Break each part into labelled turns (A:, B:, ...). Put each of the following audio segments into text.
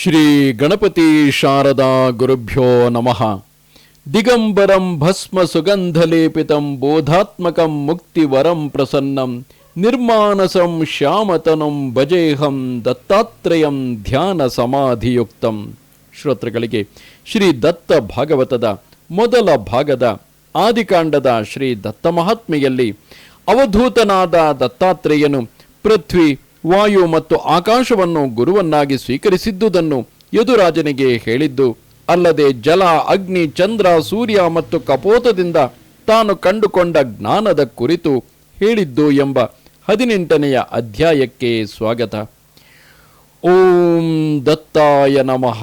A: ಶ್ರೀ ಗಣಪತಿ ಶಾರದಾ ಗುರುಭ್ಯೋ ನಮಃ. ದಿಗಂಬರಂ ಭಸ್ಮ ಸುಗಂಧಲೇಪಿತಂ ಬೋಧಾತ್ಮಕಂ ಮುಕ್ತಿವರಂ ಪ್ರಸನ್ನಂ ನಿರ್ಮಾನಸಂ ಶ್ಯಾಮತನಂ ಭಜೇಹಂ ದತ್ತಾತ್ರೇಯಂ ಧ್ಯಾನ ಸಮಾಧಿಯುಕ್ತಂ. ಶ್ರೋತೃಗಳಿಗೆ ಶ್ರೀ ದತ್ತ ಭಾಗವತದ ಮೊದಲ ಭಾಗದ ಆದಿಕಾಂಡದ ಶ್ರೀ ದತ್ತ ಮಹಾತ್ಮೆಯಲ್ಲಿ ಅವಧೂತನಾದ ದತ್ತಾತ್ರೇಯನು ಪೃಥ್ವಿ ವಾಯು ಮತ್ತು ಆಕಾಶವನ್ನು ಗುರುವನ್ನಾಗಿ ಸ್ವೀಕರಿಸಿದ್ದುದನ್ನು ಯದುರಾಜನಿಗೆ ಹೇಳಿದ್ದು, ಅಲ್ಲದೆ ಜಲ, ಅಗ್ನಿ, ಚಂದ್ರ, ಸೂರ್ಯ ಮತ್ತು ಕಪೋತದಿಂದ ತಾನು ಕಂಡುಕೊಂಡ ಜ್ಞಾನದ ಕುರಿತು ಹೇಳಿದ್ದು ಎಂಬ ಹದಿನೆಂಟನೆಯ ಅಧ್ಯಾಯಕ್ಕೆ ಸ್ವಾಗತ. ಓಂ ದತ್ತಾಯ ನಮಃ.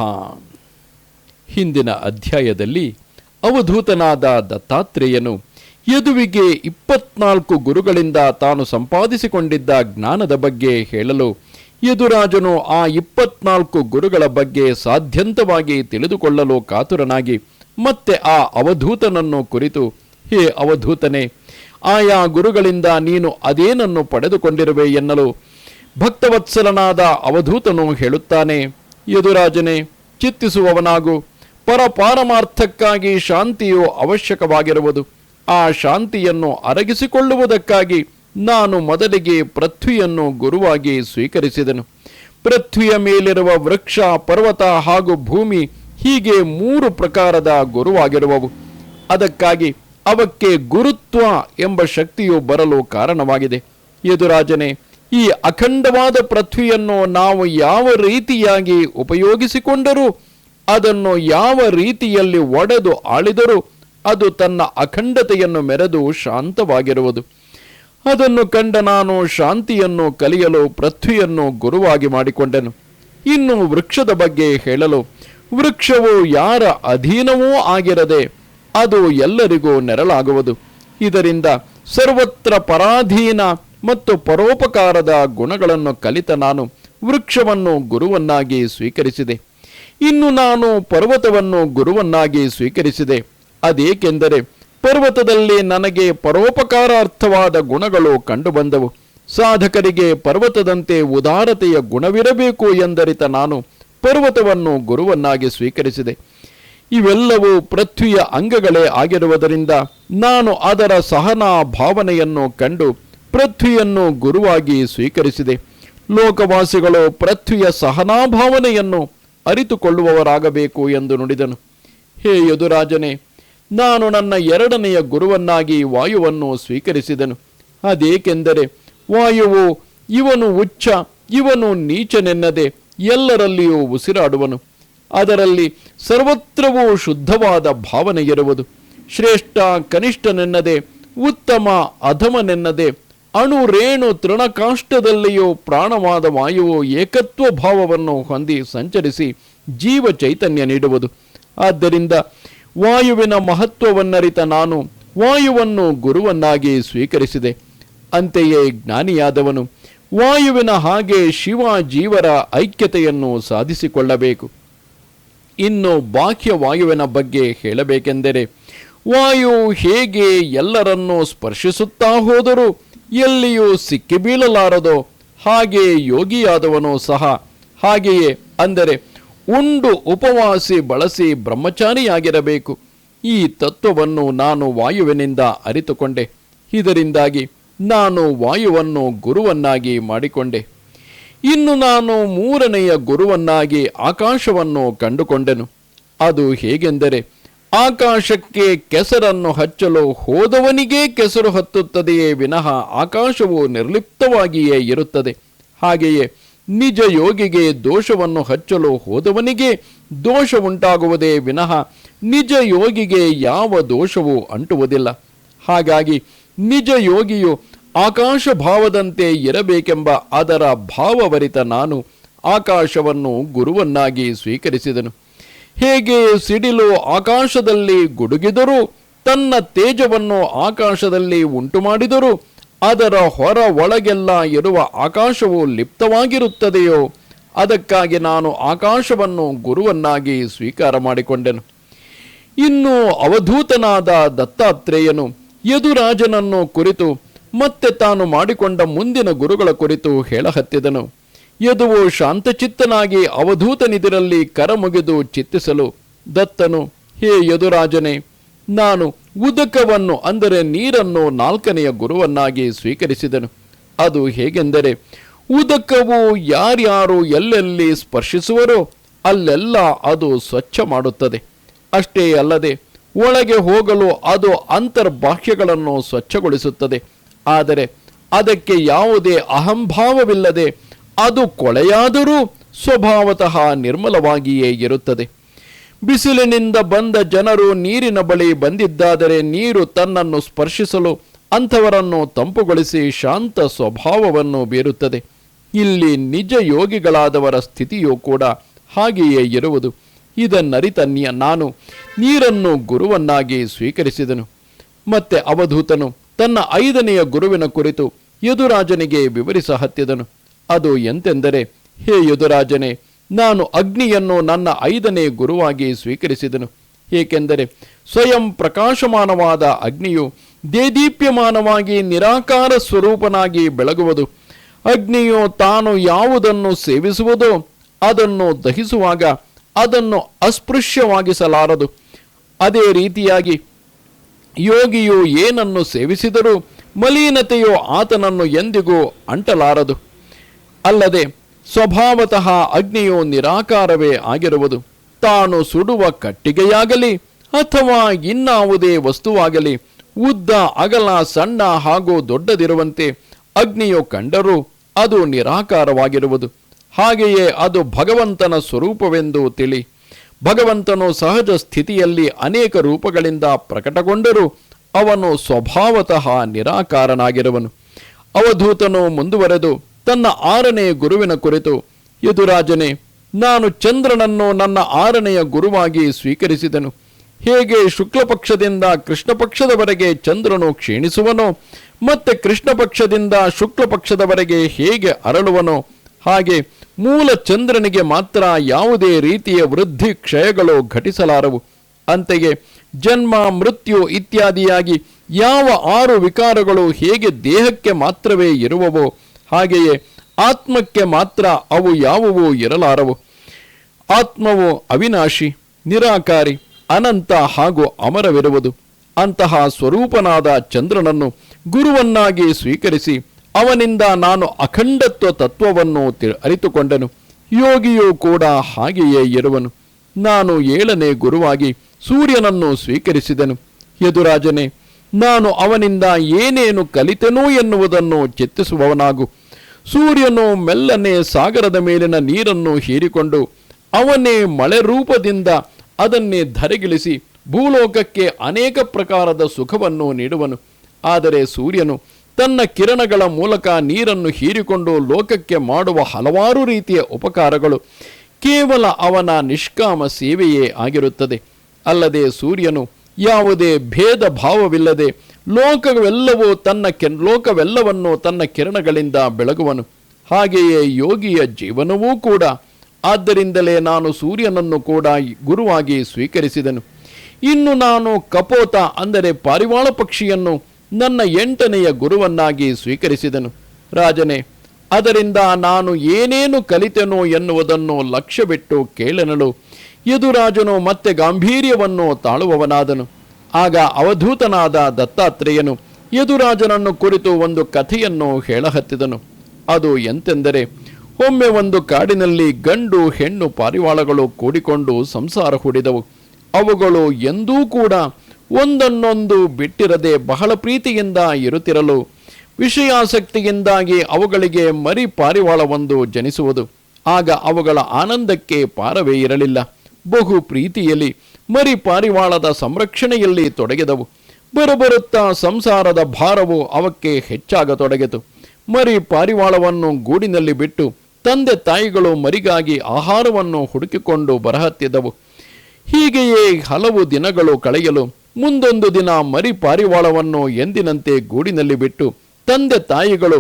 A: ಹಿಂದಿನ ಅಧ್ಯಾಯದಲ್ಲಿ ಅವಧೂತನಾದ ದತ್ತಾತ್ರೇಯನು ಯದುವಿಗೆ ಇಪ್ಪತ್ನಾಲ್ಕು ಗುರುಗಳಿಂದ ತಾನು ಸಂಪಾದಿಸಿಕೊಂಡಿದ್ದ ಜ್ಞಾನದ ಬಗ್ಗೆ ಹೇಳಲು ಯದುರಾಜನು ಆ ಇಪ್ಪತ್ನಾಲ್ಕು ಗುರುಗಳ ಬಗ್ಗೆ ಸಾಧ್ಯಂತವಾಗಿ ತಿಳಿದುಕೊಳ್ಳಲು ಕಾತುರನಾಗಿ ಮತ್ತೆ ಆ ಅವಧೂತನನ್ನು ಕುರಿತು, ಹೇ ಅವಧೂತನೇ, ಆಯಾ ಗುರುಗಳಿಂದ ನೀನು ಅದೇನನ್ನು ಪಡೆದುಕೊಂಡಿರುವೆ ಎನ್ನಲು ಭಕ್ತವತ್ಸಲನಾದ ಅವಧೂತನು ಹೇಳುತ್ತಾನೆ, ಯದುರಾಜನೇ, ಚಿತ್ತಿಸುವವನಾಗು, ಪರಪಾರಮಾರ್ಥಕ್ಕಾಗಿ ಶಾಂತಿಯು ಅವಶ್ಯಕವಾಗಿರುವುದು. ಆ ಶಾಂತಿಯನ್ನು ಅರಗಿಸಿಕೊಳ್ಳುವುದಕ್ಕಾಗಿ ನಾನು ಮೊದಲಿಗೆ ಪೃಥ್ವಿಯನ್ನು ಗುರುವಾಗಿ ಸ್ವೀಕರಿಸಿದನು. ಪೃಥ್ವಿಯ ಮೇಲಿರುವ ವೃಕ್ಷ, ಪರ್ವತ ಹಾಗೂ ಭೂಮಿ ಹೀಗೆ ಮೂರು ಪ್ರಕಾರದ ಗುರುವಾಗಿರುವವು. ಅದಕ್ಕಾಗಿ ಅವಕ್ಕೆ ಗುರುತ್ವ ಎಂಬ ಶಕ್ತಿಯು ಬರಲು ಕಾರಣವಾಗಿದೆ. ಯದುರಾಜನೇ, ಈ ಅಖಂಡವಾದ ಪೃಥ್ವಿಯನ್ನು ನಾವು ಯಾವ ರೀತಿಯಾಗಿ ಉಪಯೋಗಿಸಿಕೊಂಡರೂ ಅದನ್ನು ಯಾವ ರೀತಿಯಲ್ಲಿ ಒಡೆದು ಆಳಿದರೂ ಅದು ತನ್ನ ಅಖಂಡತೆಯನ್ನು ಮೆರೆದು ಶಾಂತವಾಗಿರುವುದು. ಅದನ್ನು ಕಂಡ ನಾನು ಶಾಂತಿಯನ್ನು ಕಲಿಯಲು ಪೃಥ್ವಿಯನ್ನು ಗುರುವಾಗಿ ಮಾಡಿಕೊಂಡೆನು. ಇನ್ನು ವೃಕ್ಷದ ಬಗ್ಗೆ ಹೇಳಲು, ವೃಕ್ಷವು ಯಾರ ಅಧೀನವೂ ಆಗಿರದೆ ಅದು ಎಲ್ಲರಿಗೂ ನೆರಳಾಗುವುದು. ಇದರಿಂದ ಸರ್ವತ್ರ ಪರಾಧೀನ ಮತ್ತು ಪರೋಪಕಾರದ ಗುಣಗಳನ್ನು ಕಲಿತ ನಾನು ವೃಕ್ಷವನ್ನು ಗುರುವನ್ನಾಗಿ ಸ್ವೀಕರಿಸಿದೆ. ಇನ್ನು ನಾನು ಪರ್ವತವನ್ನು ಗುರುವನ್ನಾಗಿ ಸ್ವೀಕರಿಸಿದೆ. ಅದೇಕೆಂದರೆ ಪರ್ವತದಲ್ಲಿ ನನಗೆ ಪರೋಪಕಾರಾರ್ಥವಾದ ಗುಣಗಳು ಕಂಡುಬಂದವು. ಸಾಧಕರಿಗೆ ಪರ್ವತದಂತೆ ಉದಾರತೆಯ ಗುಣವಿರಬೇಕು ಎಂದರಿತ ನಾನು ಪರ್ವತವನ್ನು ಗುರುವನ್ನಾಗಿ ಸ್ವೀಕರಿಸಿದೆ. ಇವೆಲ್ಲವೂ ಪೃಥ್ವಿಯ ಅಂಗಗಳೇ ಆಗಿರುವುದರಿಂದ ನಾನು ಅದರ ಸಹನಾ ಭಾವನೆಯನ್ನು ಕಂಡು ಪೃಥ್ವಿಯನ್ನು ಗುರುವಾಗಿ ಸ್ವೀಕರಿಸಿದೆ. ಲೋಕವಾಸಿಗಳು ಪೃಥ್ವಿಯ ಸಹನಾಭಾವನೆಯನ್ನು ಅರಿತುಕೊಳ್ಳುವವರಾಗಬೇಕು ಎಂದು ನುಡಿದನು. ಹೇ ಯದುರಾಜನೇ ನಾನು ನನ್ನ ಎರಡನೆಯ ಗುರುವನ್ನಾಗಿ ವಾಯುವನ್ನು ಸ್ವೀಕರಿಸಿದನು. ಅದೇಕೆಂದರೆ ವಾಯುವು ಇವನು ಉಚ್ಚ ಇವನು ನೀಚನೆನ್ನದೆ ಎಲ್ಲರಲ್ಲಿಯೂ ಉಸಿರಾಡುವನು. ಅದರಲ್ಲಿ ಸರ್ವತ್ರವೂ ಶುದ್ಧವಾದ ಭಾವನೆ ಇರುವುದು. ಶ್ರೇಷ್ಠ ಕನಿಷ್ಠನೆನ್ನದೆ ಉತ್ತಮ ಅಧಮನೆನ್ನದೆ ಅಣು ರೇಣು ತೃಣಕಾಷ್ಟದಲ್ಲಿಯೂ ಪ್ರಾಣವಾದ ವಾಯುವು ಏಕತ್ವ ಭಾವವನ್ನು ಹೊಂದಿ ಸಂಚರಿಸಿ ಜೀವ ಚೈತನ್ಯ ನೀಡುವುದು. ಆದ್ದರಿಂದ ವಾಯುವಿನ ಮಹತ್ವವನ್ನರಿತ ನಾನು ವಾಯುವನ್ನು ಗುರುವನ್ನಾಗಿ ಸ್ವೀಕರಿಸಿದೆ. ಅಂತೆಯೇ ಜ್ಞಾನಿಯಾದವನು ವಾಯುವಿನ ಹಾಗೆ ಶಿವ ಜೀವರ ಐಕ್ಯತೆಯನ್ನು ಸಾಧಿಸಿಕೊಳ್ಳಬೇಕು. ಇನ್ನು ಬಾಹ್ಯ ವಾಯುವಿನ ಬಗ್ಗೆ ಹೇಳಬೇಕೆಂದರೆ ವಾಯು ಹೇಗೆ ಎಲ್ಲರನ್ನೂ ಸ್ಪರ್ಶಿಸುತ್ತಾ ಹೋದರೂ ಎಲ್ಲಿಯೂ ಸಿಕ್ಕಿಬೀಳಲಾರದೋ ಹಾಗೆ ಯೋಗಿಯಾದವನು ಸಹ. ಹಾಗೆಯೇ ಅಂದರೆ ಉಂಡು ಉಪವಾಸಿ ಬಳಸಿ ಬ್ರಹ್ಮಚಾರಿಯಾಗಿರಬೇಕು. ಈ ತತ್ವವನ್ನು ನಾನು ವಾಯುವಿನಿಂದ ಅರಿತುಕೊಂಡೆ. ಇದರಿಂದಾಗಿ ನಾನು ವಾಯುವನ್ನು ಗುರುವನ್ನಾಗಿ ಮಾಡಿಕೊಂಡೆ. ಇನ್ನು ನಾನು ಮೂರನೆಯ ಗುರುವನ್ನಾಗಿ ಆಕಾಶವನ್ನು ಕಂಡುಕೊಂಡೆನು. ಅದು ಹೇಗೆಂದರೆ, ಆಕಾಶಕ್ಕೆ ಕೆಸರನ್ನು ಹಚ್ಚಲು ಹೋದವನಿಗೇ ಕೆಸರು ಹತ್ತುತ್ತದೆಯೇ ವಿನಃ ಆಕಾಶವು ನಿರ್ಲಿಪ್ತವಾಗಿಯೇ ಇರುತ್ತದೆ. ಹಾಗೆಯೇ ನಿಜ ಯೋಗಿಗೆ ದೋಷವನ್ನು ಹಚ್ಚಲು ಹೋದವನಿಗೆ ದೋಷ ಉಂಟಾಗುವುದೇ ವಿನಃ ನಿಜ ಯೋಗಿಗೆ ಯಾವ ದೋಷವೂ ಅಂಟುವುದಿಲ್ಲ. ಹಾಗಾಗಿ ನಿಜ ಯೋಗಿಯು ಆಕಾಶ ಭಾವದಂತೆ ಇರಬೇಕೆಂಬ ಅದರ ಭಾವವರಿತ ನಾನು ಆಕಾಶವನ್ನು ಗುರುವನ್ನಾಗಿ ಸ್ವೀಕರಿಸಿದನು. ಹೇಗೆ ಸಿಡಿಲು ಆಕಾಶದಲ್ಲಿ ಗುಡುಗಿದರೂ ತನ್ನ ತೇಜವನ್ನು ಆಕಾಶದಲ್ಲಿ ಉಂಟು ಮಾಡಿದರೂ ಅದರ ಹೊರ ಒಳಗೆಲ್ಲ ಇರುವ ಆಕಾಶವು ಲಿಪ್ತವಾಗಿರುತ್ತದೆಯೋ, ಅದಕ್ಕಾಗಿ ನಾನು ಆಕಾಶವನ್ನು ಗುರುವನ್ನಾಗಿ ಸ್ವೀಕಾರ ಮಾಡಿಕೊಂಡೆನು. ಇನ್ನು ಅವಧೂತನಾದ ದತ್ತಾತ್ರೇಯನು ಯದುರಾಜನನ್ನು ಕುರಿತು ಮತ್ತೆ ತಾನು ಮಾಡಿಕೊಂಡ ಮುಂದಿನ ಗುರುಗಳ ಕುರಿತು ಹೇಳಹತ್ತಿದನು. ಯದುವು ಶಾಂತಚಿತ್ತನಾಗಿ ಅವಧೂತನಿದಿರಲ್ಲಿ ಕರಮುಗಿದು ಚಿತ್ತಿಸಲು ದತ್ತನು, ಹೇ ಯದುರಾಜನೇ, ನಾನು ಉದಕವನ್ನು ಅಂದರೆ ನೀರನ್ನು ನಾಲ್ಕನೆಯ ಗುರುವನ್ನಾಗಿ ಸ್ವೀಕರಿಸಿದನು. ಅದು ಹೇಗೆಂದರೆ, ಉದಕವು ಯಾರ್ಯಾರು ಎಲ್ಲೆಲ್ಲಿ ಸ್ಪರ್ಶಿಸುವರೋ ಅಲ್ಲೆಲ್ಲ ಅದು ಸ್ವಚ್ಛ ಮಾಡುತ್ತದೆ. ಅಷ್ಟೇ ಅಲ್ಲದೆ, ಒಳಗೆ ಹೋಗಲು ಅದು ಅಂತರ್ಬಾಹ್ಯಗಳನ್ನು ಸ್ವಚ್ಛಗೊಳಿಸುತ್ತದೆ. ಆದರೆ ಅದಕ್ಕೆ ಯಾವುದೇ ಅಹಂಭಾವವಿಲ್ಲದೆ ಅದು ಕೊಳೆಯಾದರೂ ಸ್ವಭಾವತಃ ನಿರ್ಮಲವಾಗಿಯೇ ಇರುತ್ತದೆ. ಬಿಸಿಲಿನಿಂದ ಬಂದ ಜನರು ನೀರಿನ ಬಳಿ ಬಂದಿದ್ದಾದರೆ ನೀರು ತನ್ನನ್ನು ಸ್ಪರ್ಶಿಸಲು ಅಂಥವರನ್ನು ತಂಪುಗೊಳಿಸಿ ಶಾಂತ ಸ್ವಭಾವವನ್ನು ಬೀರುತ್ತದೆ. ಇಲ್ಲಿ ನಿಜ ಯೋಗಿಗಳಾದವರ ಸ್ಥಿತಿಯೂ ಕೂಡ ಹಾಗೆಯೇ ಇರುವುದು. ಇದನ್ನರಿತನ್ಯ ನಾನು ನೀರನ್ನು ಗುರುವನ್ನಾಗಿ ಸ್ವೀಕರಿಸಿದನು. ಮತ್ತೆ ಅವಧೂತನು ತನ್ನ ಐದನೆಯ ಗುರುವಿನ ಕುರಿತು ಯದುರಾಜನಿಗೆ ವಿವರಿಸ ಹತ್ತಿದನು. ಅದು ಎಂತೆಂದರೆ, ಹೇ ಯದುರಾಜನೇ ನಾನು ಅಗ್ನಿಯನ್ನು ನನ್ನ ಐದನೇ ಗುರುವಾಗಿ ಸ್ವೀಕರಿಸಿದನು. ಏಕೆಂದರೆ ಸ್ವಯಂ ಪ್ರಕಾಶಮಾನವಾದ ಅಗ್ನಿಯು ದೇದೀಪ್ಯಮಾನವಾಗಿ ನಿರಾಕಾರ ಸ್ವರೂಪನಾಗಿ ಬೆಳಗುವುದು. ಅಗ್ನಿಯು ತಾನು ಯಾವುದನ್ನು ಸೇವಿಸುವುದೋ ಅದನ್ನು ದಹಿಸುವಾಗ ಅದನ್ನು ಅಸ್ಪೃಶ್ಯವಾಗಿಸಲಾರದು. ಅದೇ ರೀತಿಯಾಗಿ ಯೋಗಿಯು ಏನನ್ನು ಸೇವಿಸಿದರೂ ಮಲೀನತೆಯು ಆತನನ್ನು ಎಂದಿಗೂ ಅಂಟಲಾರದು. ಅಲ್ಲದೆ ಸ್ವಭಾವತಃ ಅಗ್ನಿಯು ನಿರಾಕಾರವೇ ಆಗಿರುವುದು. ತಾನು ಸುಡುವ ಕಟ್ಟಿಗೆಯಾಗಲಿ ಅಥವಾ ಇನ್ನಾವುದೇ ವಸ್ತುವಾಗಲಿ, ಉದ್ದ, ಅಗಲ, ಸಣ್ಣ ಹಾಗೂ ದೊಡ್ಡದಿರುವಂತೆ ಅಗ್ನಿಯು ಕಂಡರೂ ಅದು ನಿರಾಕಾರವಾಗಿರುವುದು. ಹಾಗೆಯೇ ಅದು ಭಗವಂತನ ಸ್ವರೂಪವೆಂದು ತಿಳಿ. ಭಗವಂತನು ಸಹಜ ಸ್ಥಿತಿಯಲ್ಲಿ ಅನೇಕ ರೂಪಗಳಿಂದ ಪ್ರಕಟಗೊಂಡರೂ ಅವನು ಸ್ವಭಾವತಃ ನಿರಾಕಾರನಾಗಿರುವನು. ಅವಧೂತನು ಮುಂದುವರೆದು ತನ್ನ ಆರನೆಯ ಗುರುವಿನ ಕುರಿತು, ಯದುರಾಜನೇ, ನಾನು ಚಂದ್ರನನ್ನು ನನ್ನ ಆರನೆಯ ಗುರುವಾಗಿ ಸ್ವೀಕರಿಸಿದನು. ಹೇಗೆ ಶುಕ್ಲ ಪಕ್ಷದಿಂದ ಕೃಷ್ಣ ಪಕ್ಷದವರೆಗೆ ಚಂದ್ರನು ಕ್ಷೀಣಿಸುವನೋ, ಮತ್ತೆ ಕೃಷ್ಣ ಪಕ್ಷದಿಂದ ಶುಕ್ಲ ಪಕ್ಷದವರೆಗೆ ಹೇಗೆ ಅರಳುವನೋ, ಹಾಗೆ ಮೂಲ ಚಂದ್ರನಿಗೆ ಮಾತ್ರ ಯಾವುದೇ ರೀತಿಯ ವೃದ್ಧಿ ಕ್ಷಯಗಳು ಘಟಿಸಲಾರವು. ಅಂತೆಯೇ ಜನ್ಮ, ಮೃತ್ಯು ಇತ್ಯಾದಿಯಾಗಿ ಯಾವ ಆರು ವಿಕಾರಗಳು ಹೇಗೆ ದೇಹಕ್ಕೆ ಮಾತ್ರವೇ ಇರುವವೋ ಹಾಗೆಯೇ ಆತ್ಮಕ್ಕೆ ಮಾತ್ರ ಅವು ಯಾವುವೂ ಇರಲಾರವು. ಆತ್ಮವು ಅವಿನಾಶಿ, ನಿರಾಕಾರಿ, ಅನಂತ ಹಾಗೂ ಅಮರವಿರುವುದು. ಅಂತಹ ಸ್ವರೂಪನಾದ ಚಂದ್ರನನ್ನು ಗುರುವನ್ನಾಗಿ ಸ್ವೀಕರಿಸಿ ಅವನಿಂದ ನಾನು ಅಖಂಡತ್ವ ತತ್ವವನ್ನು ಅರಿತುಕೊಂಡನು. ಯೋಗಿಯೂ ಕೂಡ ಹಾಗೆಯೇ ಇರುವನು. ನಾನು ಏಳನೇ ಗುರುವಾಗಿ ಸೂರ್ಯನನ್ನು ಸ್ವೀಕರಿಸಿದನು. ಯದುರಾಜನೇ, ನಾನು ಅವನಿಂದ ಏನೇನು ಕಲಿತೆನು ಎನ್ನುವುದನ್ನು ಚಿತ್ತಿಸುವವನಾಗು. ಸೂರ್ಯನು ಮೆಲ್ಲನೆ ಸಾಗರದ ಮೇಲಿನ ನೀರನ್ನು ಹೀರಿಕೊಂಡು ಅವನೇ ಮಳೆ ರೂಪದಿಂದ ಅದನ್ನೇ ಧರೆಗಿಳಿಸಿ ಭೂಲೋಕಕ್ಕೆ ಅನೇಕ ಪ್ರಕಾರದ ಸುಖವನ್ನು ನೀಡುವನು. ಆದರೆ ಸೂರ್ಯನು ತನ್ನ ಕಿರಣಗಳ ಮೂಲಕ ನೀರನ್ನು ಹೀರಿಕೊಂಡು ಲೋಕಕ್ಕೆ ಮಾಡುವ ಹಲವಾರು ರೀತಿಯ ಉಪಕಾರಗಳು. ಕೇವಲ ಅವನ ನಿಷ್ಕಾಮ ಸೇವೆಯೇ ಆಗಿರುತ್ತದೆ. ಅಲ್ಲದೆ ಸೂರ್ಯನು ಯಾವುದೇ ಭೇದ ಭಾವವಿಲ್ಲದೆ ಲೋಕವೆಲ್ಲವೂ ತನ್ನ ಕೆ, ಲೋಕವೆಲ್ಲವನ್ನು ತನ್ನ ಕಿರಣಗಳಿಂದ ಬೆಳಗುವನು. ಹಾಗೆಯೇ ಯೋಗಿಯ ಜೀವನವೂ ಕೂಡ. ಆದ್ದರಿಂದಲೇ ನಾನು ಸೂರ್ಯನನ್ನು ಕೂಡ ಗುರುವಾಗಿ ಸ್ವೀಕರಿಸಿದನು. ಇನ್ನು ನಾನು ಕಪೋತ ಅಂದರೆ ಪಾರಿವಾಳ ಪಕ್ಷಿಯನ್ನು ನನ್ನ ಎಂಟನೆಯ ಗುರುವನ್ನಾಗಿ ಸ್ವೀಕರಿಸಿದನು. ರಾಜನೇ, ಅದರಿಂದ ನಾನು ಏನೇನು ಕಲಿತೆನೋ ಎನ್ನುವುದನ್ನು ಲಕ್ಷ್ಯ ಬಿಟ್ಟು ಕೇಳೆನಲು ಯದುರಾಜನು ಮತ್ತೆ ಗಾಂಭೀರ್ಯವನ್ನು ತಾಳುವವನಾದನು. ಆಗ ಅವಧೂತನಾದ ದತ್ತಾತ್ರೇಯನು ಯದುರಾಜನನ್ನು ಕುರಿತು ಒಂದು ಕಥೆಯನ್ನು ಹೇಳಹತ್ತಿದನು. ಅದು ಎಂತೆಂದರೆ, ಒಮ್ಮೆ ಒಂದು ಕಾಡಿನಲ್ಲಿ ಗಂಡು ಹೆಣ್ಣು ಪಾರಿವಾಳಗಳು ಕೂಡಿಕೊಂಡು ಸಂಸಾರ ಹೂಡಿದವು. ಅವುಗಳು ಎಂದೂ ಕೂಡ ಒಂದನ್ನೊಂದು ಬಿಟ್ಟಿರದೆ ಬಹಳ ಪ್ರೀತಿಯಿಂದ ಇರುತ್ತಿರಲು, ವಿಷಯಾಸಕ್ತಿಯಿಂದಾಗಿ ಅವುಗಳಿಗೆ ಮರಿ ಪಾರಿವಾಳವೊಂದು ಜನಿಸುವುದು. ಆಗ ಅವುಗಳ ಆನಂದಕ್ಕೆ ಪಾರವೇ ಇರಲಿಲ್ಲ. ಬಹು ಪ್ರೀತಿಯಲ್ಲಿ ಮರಿ ಪಾರಿವಾಳದ ಸಂರಕ್ಷಣೆಯಲ್ಲಿ ತೊಡಗಿದವು. ಬರುಬರುತ್ತಾ ಸಂಸಾರದ ಭಾರವು ಅವಕ್ಕೆ ಹೆಚ್ಚಾಗತೊಡಗಿತು. ಮರಿ ಪಾರಿವಾಳವನ್ನು ಗೂಡಿನಲ್ಲಿ ಬಿಟ್ಟು ತಂದೆ ತಾಯಿಗಳು ಮರಿಗಾಗಿ ಆಹಾರವನ್ನು ಹುಡುಕಿಕೊಂಡು ಬರಹತ್ತಿದ್ದವು ಹೀಗೆಯೇ ಹಲವು ದಿನಗಳು ಕಳೆಯಲು ಮುಂದೊಂದು ದಿನ ಮರಿ ಪಾರಿವಾಳವನ್ನು ಎಂದಿನಂತೆ ಗೂಡಿನಲ್ಲಿ ಬಿಟ್ಟು ತಂದೆ ತಾಯಿಗಳು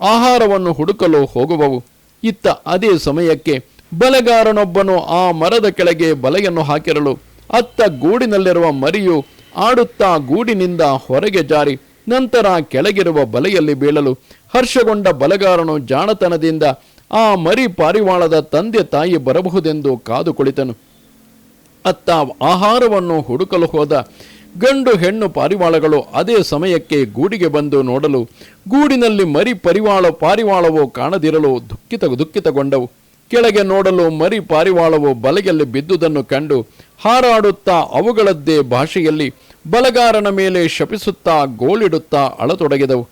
A: ಆಹಾರವನ್ನು ಹುಡುಕಲು ಹೋಗುವವು. ಇತ್ತ ಅದೇ ಸಮಯಕ್ಕೆ ಬಲೆಗಾರನೊಬ್ಬನು ಆ ಮರದ ಕೆಳಗೆ ಬಲೆಯನ್ನು ಹಾಕಿರಲು, ಅತ್ತ ಗೂಡಿನಲ್ಲಿರುವ ಮರಿಯು ಆಡುತ್ತಾ ಗೂಡಿನಿಂದ ಹೊರಗೆ ಜಾರಿ, ನಂತರ ಕೆಳಗಿರುವ ಬಲೆಯಲ್ಲಿ ಬೀಳಲು. ಹರ್ಷಗೊಂಡ ಬಲೆಗಾರನು ಜಾಣತನದಿಂದ ಆ ಮರಿ ಪಾರಿವಾಳದ ತಂದೆ ತಾಯಿ ಬರಬಹುದೆಂದು ಕಾದು ಕುಳಿತನು. ಅತ್ತ ಆಹಾರವನ್ನು ಹುಡುಕಲು ಹೋದ ಗಂಡು ಹೆಣ್ಣು ಪಾರಿವಾಳಗಳು ಅದೇ ಸಮಯಕ್ಕೆ ಗೂಡಿಗೆ ಬಂದು ನೋಡಲು, ಗೂಡಿನಲ್ಲಿ ಮರಿ ಪರಿವಾಳ ಪಾರಿವಾಳವು ಕಾಣದಿರಲು ದುಃಖಿತ ದುಃಖಿತಗೊಂಡವು. ಕೆಳಗೆ ನೋಡಲು ಮರಿ ಪಾರಿವಾಳವು ಬಲೆಯಲ್ಲಿ ಬಿದ್ದುದನ್ನು ಕಂಡು ಹಾರಾಡುತ್ತಾ ಅವುಗಳದ್ದೇ ಭಾಷೆಯಲ್ಲಿ ಬಲಗಾರನ ಮೇಲೆ ಶಪಿಸುತ್ತಾ ಗೋಳಿಡುತ್ತಾ ಅಳತೊಡಗಿದವು.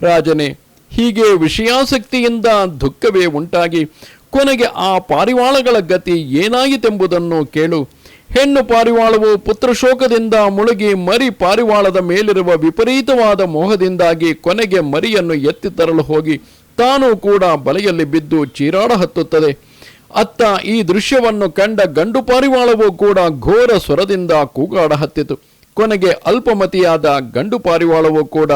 A: ರಾಜನೇ, ಹೀಗೆ ವಿಷಯಾಸಕ್ತಿಯಿಂದ ದುಃಖವೇ ಉಂಟಾಗಿ ಕೊನೆಗೆ ಆ ಪಾರಿವಾಳಗಳ ಗತಿ ಏನಾಯಿತೆಂಬುದನ್ನು ಕೇಳು. ಹೆಣ್ಣು ಪಾರಿವಾಳವು ಪುತ್ರಶೋಕದಿಂದ ಮುಳುಗಿ ಮರಿ ಪಾರಿವಾಳದ ಮೇಲಿರುವ ವಿಪರೀತವಾದ ಮೋಹದಿಂದಾಗಿ ಕೊನೆಗೆ ಮರಿಯನ್ನು ಎತ್ತಿ ತರಲು ಹೋಗಿ ತಾನು ಕೂಡ ಬಲೆಯಲ್ಲಿ ಬಿದ್ದು ಚೀರಾಡ ಹತ್ತುತ್ತದೆ. ಅತ್ತ ಈ ದೃಶ್ಯವನ್ನು ಕಂಡ ಗಂಡು ಪಾರಿವಾಳವೂ ಕೂಡ ಘೋರ ಸ್ವರದಿಂದ ಕೂಗಾಡ ಹತ್ತಿತು. ಕೊನೆಗೆ ಅಲ್ಪಮತಿಯಾದ ಗಂಡು ಪಾರಿವಾಳವೂ ಕೂಡ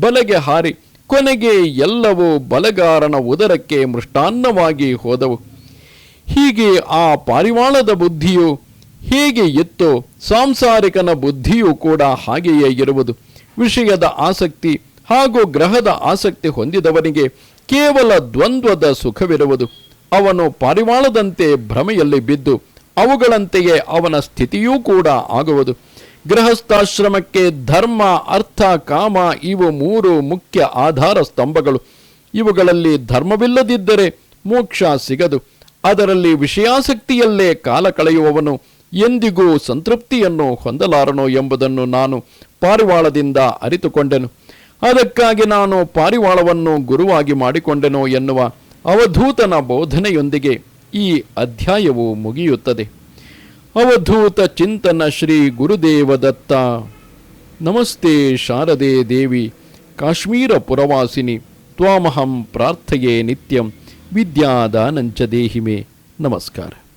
A: ಬಲೆಗೆ ಹಾರಿ, ಕೊನೆಗೆ ಎಲ್ಲವೂ ಬಲಗಾರನ ಉದರಕ್ಕೆ ಮೃಷ್ಟಾನ್ನವಾಗಿ ಹೋದವು. ಹೀಗೆ ಆ ಪಾರಿವಾಳದ ಬುದ್ಧಿಯು, ಹೇಗೆ ಇತ್ತು ಸಾಂಸಾರಿಕನ ಬುದ್ಧಿಯೂ ಕೂಡ ಹಾಗೆಯೇ ಇರುವುದು. ವಿಷಯದ ಆಸಕ್ತಿ ಹಾಗೂ ಗ್ರಹದ ಆಸಕ್ತಿ ಹೊಂದಿದವನಿಗೆ ಕೇವಲ ದ್ವಂದ್ವದ ಸುಖವಿರುವುದು. ಅವನು ಪಾರಿವಾಳದಂತೆ ಭ್ರಮೆಯಲ್ಲಿ ಬಿದ್ದು, ಅವುಗಳಂತೆಯೇ ಅವನ ಸ್ಥಿತಿಯೂ ಕೂಡ ಆಗುವುದು. ಗೃಹಸ್ಥಾಶ್ರಮಕ್ಕೆ ಧರ್ಮ, ಅರ್ಥ, ಕಾಮ ಇವು ಮೂರು ಮುಖ್ಯ ಆಧಾರ ಸ್ತಂಭಗಳು. ಇವುಗಳಲ್ಲಿ ಧರ್ಮವಿಲ್ಲದಿದ್ದರೆ ಮೋಕ್ಷ ಸಿಗದು. ಅದರಲ್ಲಿ ವಿಷಯಾಸಕ್ತಿಯಲ್ಲೇ ಕಾಲ ಕಳೆಯುವವನು ಎಂದಿಗೂ ಸಂತೃಪ್ತಿಯನ್ನು ಹೊಂದಲಾರನು ಎಂಬುದನ್ನು ನಾನು ಪಾರಿವಾಳದಿಂದ ಅರಿತುಕೊಂಡೆನು. ಅದಕ್ಕಾಗಿ ನಾನು ಪಾರಿವಾಳವನ್ನು ಗುರುವಾಗಿ ಮಾಡಿಕೊಂಡೆನೋ ಎನ್ನುವ ಅವಧೂತನ ಬೋಧನೆಯೊಂದಿಗೆ ಈ ಅಧ್ಯಾಯವು ಮುಗಿಯುತ್ತದೆ. ಅವಧೂತ ಚಿಂತನ ಶ್ರೀ ಗುರುದೇವದತ್ತ. ನಮಸ್ತೆ ಶಾರದೆ ದೇವಿ, ಕಾಶ್ಮೀರ ಪುರವಾಸಿನಿ, ತ್ವಾಮಹಂ ಪ್ರಾರ್ಥೆಯೇ ನಿತ್ಯಂ, ವಿದ್ಯಾದಾನಂಚ ದೇಹಿಮೆ. ನಮಸ್ಕಾರ.